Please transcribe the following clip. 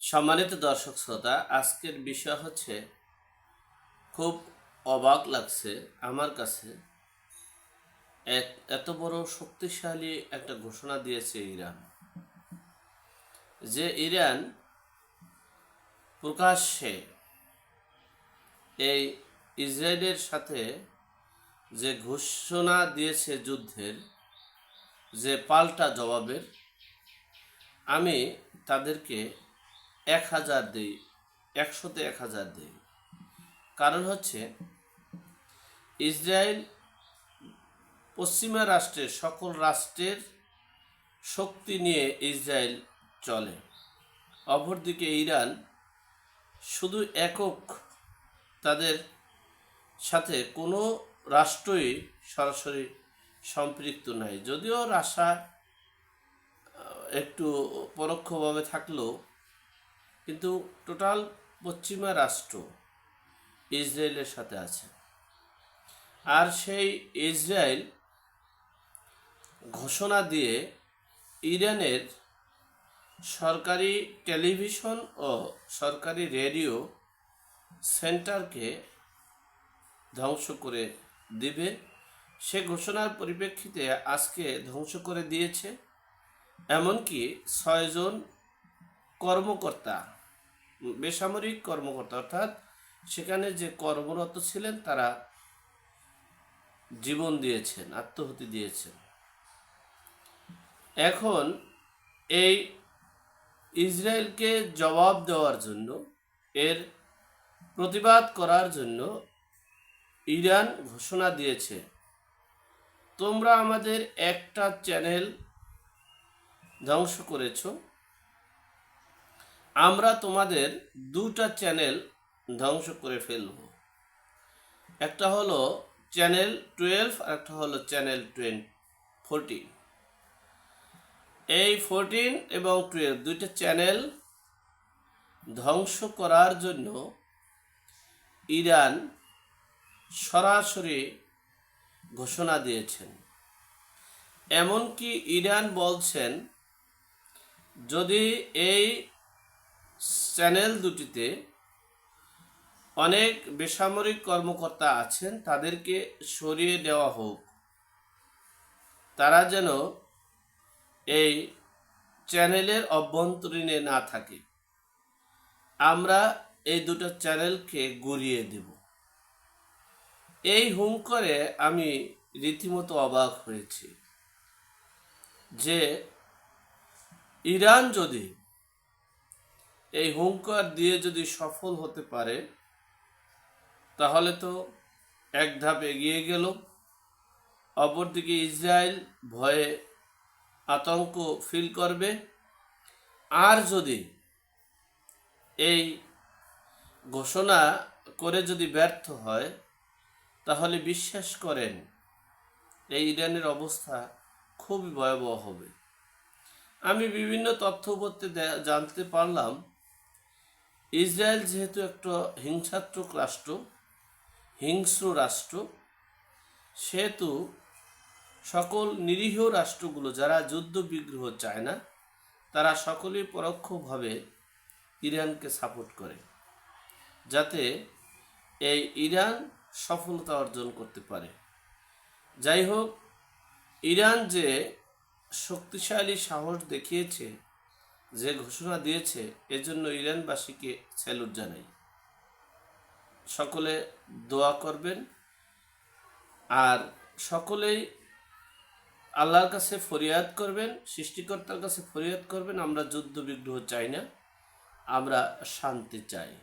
সম্মানিত দর্শক শ্রোতা, আজকের বিষয় হচ্ছে, খুব অবাক লাগছে আমার কাছে, এত বড় শক্তিশালী একটা ঘোষণা দিয়েছে ইরান, যে ইরান প্রকাশ্যে এই ইসরায়েলের সাথে যে ঘোষণা দিয়েছে যুদ্ধের, যে পাল্টা জবাবের, আমি তাদেরকে এক হাজার দিই, একশোতে এক হাজার দিই। কারণ হচ্ছে, ইসরায়েল পশ্চিমা রাষ্ট্রের সকল রাষ্ট্রের শক্তি নিয়ে ইসরায়েল চলে। অপরদিকে ইরান শুধু একক তাদের সাথে কোনো রাষ্ট্রই সরাসরি সম্পৃক্ত নাই। যদিও রাশা একটু পরোক্ষভাবে থাকলেও কিন্তু টোটাল পশ্চিমা রাষ্ট্র ইসরায়েলের সাথে আছে। আর সেই ইসরায়েল ঘোষণা দিয়ে ইরানের সরকারি টেলিভিশন ও সরকারি রেডিও সেন্টারকে ধ্বংস করে দিবে। সে ঘোষণার পরিপ্রেক্ষিতে আজকে ধ্বংস করে দিয়েছে। এমনকি ছয়জন কর্মকর্তা বেসামরিক কর্মকর্তা, অর্থাৎ সেখানে যে কর্মরত ছিলেন, তারা জীবন দিয়েছেন, আত্মহতি দিয়েছেন। এখন এই ইসরায়েলকে জবাব দেওয়ার জন্য, এর প্রতিবাদ করার জন্য ইরান ঘোষণা দিয়েছে, তোমরা আমাদের একটা চ্যানেল ধ্বংস করেছ আমরা তোমাদের দুটা চ্যানেল ধ্বংস করে ফেলব। একটা হলো চ্যানেল টুয়েলভ, আর একটা হলো চ্যানেল টোয়েন ফোরটিন। এই ফোরটিন এবং টুয়েলভ দুইটা চ্যানেল ধ্বংস করার জন্য ইরান সরাসরি ঘোষণা দিয়েছেন। এমনকি ইরান বলছেন, যদি এই চ্যানেল দুটিতে অনেক বেসামরিক কর্মকর্তা আছেন, তাদেরকে সরিয়ে দেওয়া হোক। তারা যেন এই চ্যানেলের অভ্যন্তরীণে না থাকে। আমরা এই দুটো চ্যানেলকে গড়িয়ে দেব। এই হুম করে আমি রীতিমতো অবাক হয়েছি যে ইরান যদি এই হুঙ্কার দিয়ে যদি সফল হতে পারে, তাহলে তো এক ধাপ এগিয়ে গেল। অপরদিকে ইসরায়েল ভয়ে আতঙ্ক ফিল করবে। আর যদি এই ঘোষণা করে যদি ব্যর্থ হয়, তাহলে বিশ্বাস করেন, এই ইরানের অবস্থা খুবই ভয়াবহ হবে। আমি বিভিন্ন তথ্য উপত্যে জানতে পারলাম ইসরায়েল যেহেতু একটা হিংসাত্মক রাষ্ট্র, হিংস্র রাষ্ট্র, সেহেতু সকল নিরীহ রাষ্ট্রগুলো যারা যুদ্ধ বিগ্রহ চায় না, তারা সকলেই পরোক্ষভাবে ইরানকে সাপোর্ট করে, যাতে এই ইরান সফলতা অর্জন করতে পারে। যাই হোক, ইরান যে শক্তিশালী সাহস দেখিয়েছে যে ঘোষণা দিয়েছে, এজন্য ইরানবাসীকে স্যালুট জানাই। সকলে দোয়া করবেন। আর সকলেই আল্লাহর কাছে ফরিয়াদ করবেন, সৃষ্টিকর্তার কাছে ফরিয়াদ করবেন, আমরা যুদ্ধ বিগ্রহ চাই না, আমরা শান্তি চাই।